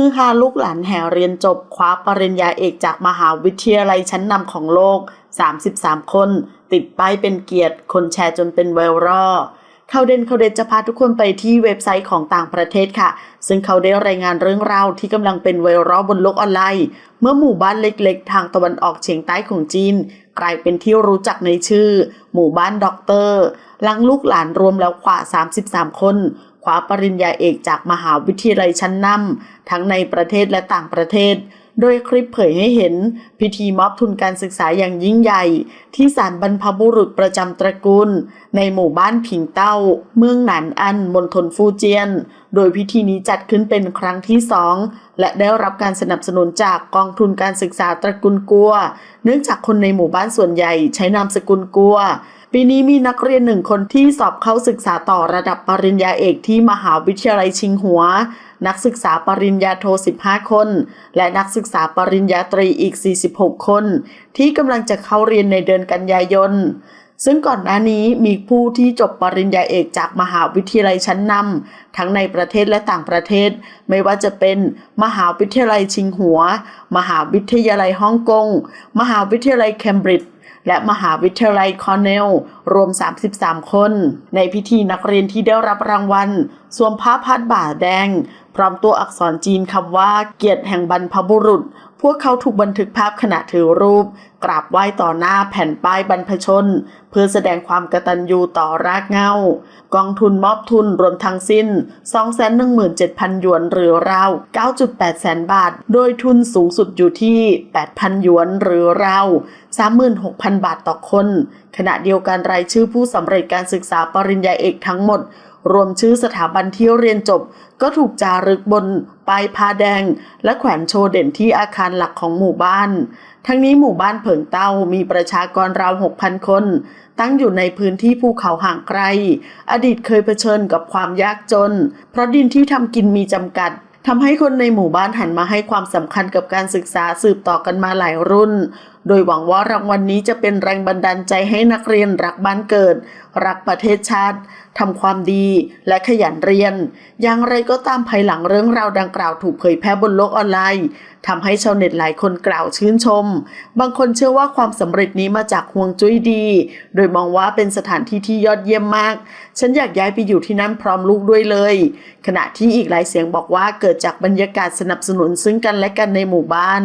ฮือฮาลูกหลานแห่เรียนจบคว้าปริญญาเอกจากมหาวิทยาลัยชั้นนำของโลก 33 คน ติดป้ายเป็นเกียรติ คนแชร์จนเป็นไวรัลเข่าเด่นเข่าเด็ดจะพาทุกคนไปที่เว็บไซต์ของต่างประเทศค่ะ ซึ่งเขาได้รายงานเรื่องราวที่กำลังเป็นไวรัลบนโลกออนไลน์ เมื่อหมู่บ้านเล็กๆ ทางตะวันออกเฉียงใต้ของจีน กลายเป็นที่รู้จักในชื่อ หมู่บ้านด็อกเตอร์ลังลูกหลานรวมแล้วกว่า 33 คน คว้าปริญญาเอกจากมหาวิทยาลัยชั้นนำทั้งในประเทศและต่างประเทศ โดยคลิปเผยให้เห็น พิธีมอบทุนการศึกษาอย่างยิ่งใหญ่ ที่ศาลบรรพบุรุษประจำตระกูล ในหมู่บ้านผิงเต้า เมืองหนานอันมณฑลฟูเจียน โดยพิธีนี้จัดขึ้นเป็นครั้งที่สองและได้รับการสนับสนุนจากกองทุนการศึกษาตระกูลกัว เนื่องจากคนในหมู่บ้านส่วนใหญ่ใช้นามสกุลกัวปีนี้มีนักเรียนหนึ่งคนที่สอบเข้าศึกษาต่อระดับปริญญาเอกที่มหาวิทยาลัยชิงหัว นักศึกษาปริญญาโท 15 คน และนักศึกษาปริญญาตรีอีก 46 คน ที่กำลังจะเข้าเรียนในเดือนกันยายนซึ่งก่อนหน้านี้มีผู้ที่จบปริญญาเอกจากมหาวิทยาลัยชั้นนำทั้งในประเทศและต่างประเทศ ไม่ว่าจะเป็น มหาวิทยาลัยชิงหัว มหาวิทยาลัยฮ่องกง มหาวิทยาลัยเคมบริดจ์ และมหาวิทยาลัยคอนเนล รวม 33 คน ในพิธีนักเรียนที่ได้รับรางวัล สวมผ้าพัดบ่าแดง พร้อมตัวอักษรจีนคำว่าเกียรติแห่งบรรพบุรุษพวกเขาถูกบันทึกภาพขณะถือรูป กราบไหว้ต่อหน้าแผ่นป้ายบรรพชน เพื่อแสดงความกตัญญูต่อรากเหง้า กองทุนมอบทุนรวมทั้งสิ้น 217,000 หยวนหรือราว 9.8 แสนบาท โดยทุนสูงสุดอยู่ที่ 8,000 หยวนหรือราว 36,000 บาทต่อคน ขณะเดียวกันรายชื่อผู้สำเร็จการศึกษาปริญญาเอกทั้งหมดรวมชื่อสถาบันที่เรียนจบก็ถูกจารึกบน ป้ายผ้าแดง และแขวนโชว์เด่นที่อาคารหลักของหมู่บ้าน ทั้งนี้หมู่บ้านเผิงเต้ามีประชากรราว 6,000 คน ตั้งอยู่ในพื้นที่ภูเขาห่างไกล อดีตเคยเผชิญกับความยากจน เพราะดินที่ทำกินมีจำกัดทำให้คนในหมู่บ้านหันมาให้ความสำคัญกับการศึกษาสืบต่อกันมาหลายรุ่น โดยหวังว่ารางวัลนนี้จะเป็นแรงบันดาลใจให้นักเรียนรักบ้านเกิด รักประเทศชาติทำความดีและขยันเรียน อย่างไรก็ตามภายหลังเรื่องราวดังกล่าวถูกเผยแพร่บนโลกออนไลน์ทำให้ชาวเน็ตหลายคนกล่าวชื่นชม บางคนเชื่อว่าความสำเร็จนี้มาจากห่วงจุ้ยดี โดยมองว่าเป็นสถานที่ที่ยอดเยี่ยมมาก ฉันอยากย้ายไปอยู่ที่นั่นพร้อมลูกด้วยเลย ขณะที่อีกหลายเสียงบอกว่าเกิดจากบรรยากาศสนับสนุนซึ่งกันและกันในหมู่บ้าน